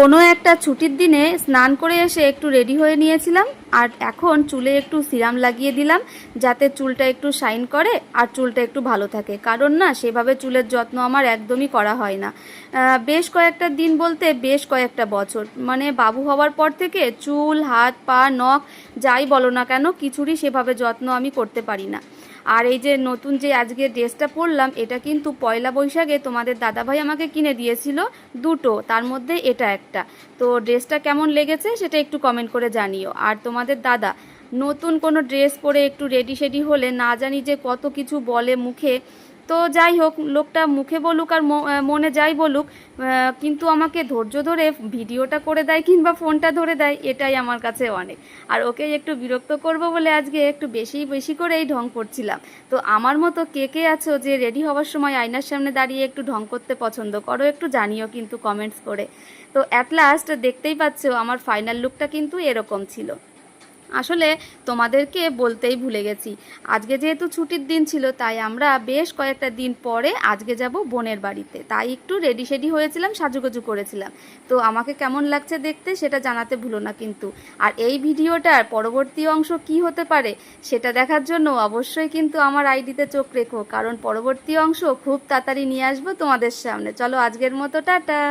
কোনো একটা ছুটির দিনে স্নান করে এসে একটু রেডি হয়ে নিয়েছিলাম। আর এখন চুলে একটু সিরাম লাগিয়ে দিলাম, যাতে চুলটা একটু শাইন করে আর চুলটা একটু ভালো থাকে। কারণ না, সেভাবে চুলের যত্ন আমার একদমই করা হয় না। বেশ কয়েকটা দিন বলতে বেশ কয়েকটা বছর। মানে বাবু হওয়ার পর থেকে চুল, হাত, পা, নখ, যাই বলো না কেন, কিছুরই সেভাবে যত্ন আমি করতে পারি না। আর এই যে নতুন যে আজকে ড্রেসটা পরলাম, এটা কিন্তু পয়লা বৈশাখে তোমাদের দাদাভাই আমাকে কিনে দিয়েছিল দুটো, তার মধ্যে এটা একটা। তো ড্রেসটা কেমন লেগেছে সেটা একটু কমেন্ট করে জানিও। আর তোমাদের দাদা। নতুন কোনো ড্রেস পরে একটু রেডি সেডি হলে না জানি যে কত কিছু বলে মুখে। তো যাই হোক, লোকটা মুখে বলুক আর মনে যাই বলুক কিন্তু আমাকে ধৈর্য ধরে ভিডিওটা করে দেয় কিংবা ফোনটা ধরে দেয়, এটাই আমার কাছে অনেক। আর ওকে একটু বিরক্ত করব বলে আজকে একটু বেশি বেশি করেই ঢং করছিলাম। তো আমার মতো কে কে আছো যে রেডি হওয়ার সময় আয়নার সামনে দাঁড়িয়ে একটু ঢং করতে পছন্দ করো, একটু জানিও কিন্তু কমেন্টস করে। তো অ্যাট লাস্ট দেখতেই পাচ্ছ আমার ফাইনাল লুকটা কিন্তু এরকম ছিল। আসলে তোমাদেরকে বলতেই ভুলে গেছি। আজকে যেহেতু ছুটির দিন ছিল, তাই আমরা বেশ কয়েকটা দিন পরে আজকে যাব বোনের বাড়িতে। তাই একটু রেডি সেডি হয়েছিলাম, সাজুগুজু করেছিলাম। তো আমাকে কেমন লাগছে দেখতে সেটা জানাতে ভুলো না কিন্তু। আর এই ভিডিওটার পরবর্তী অংশ কি হতে পারে সেটা দেখার জন্য অবশ্যই কিন্তু আমার আইডিতে চোখ রেখো। কারণ পরবর্তী অংশ খুব তাড়াতাড়ি নিয়ে আসব তোমাদের সামনে। চলো আজকের মতো, টাটা!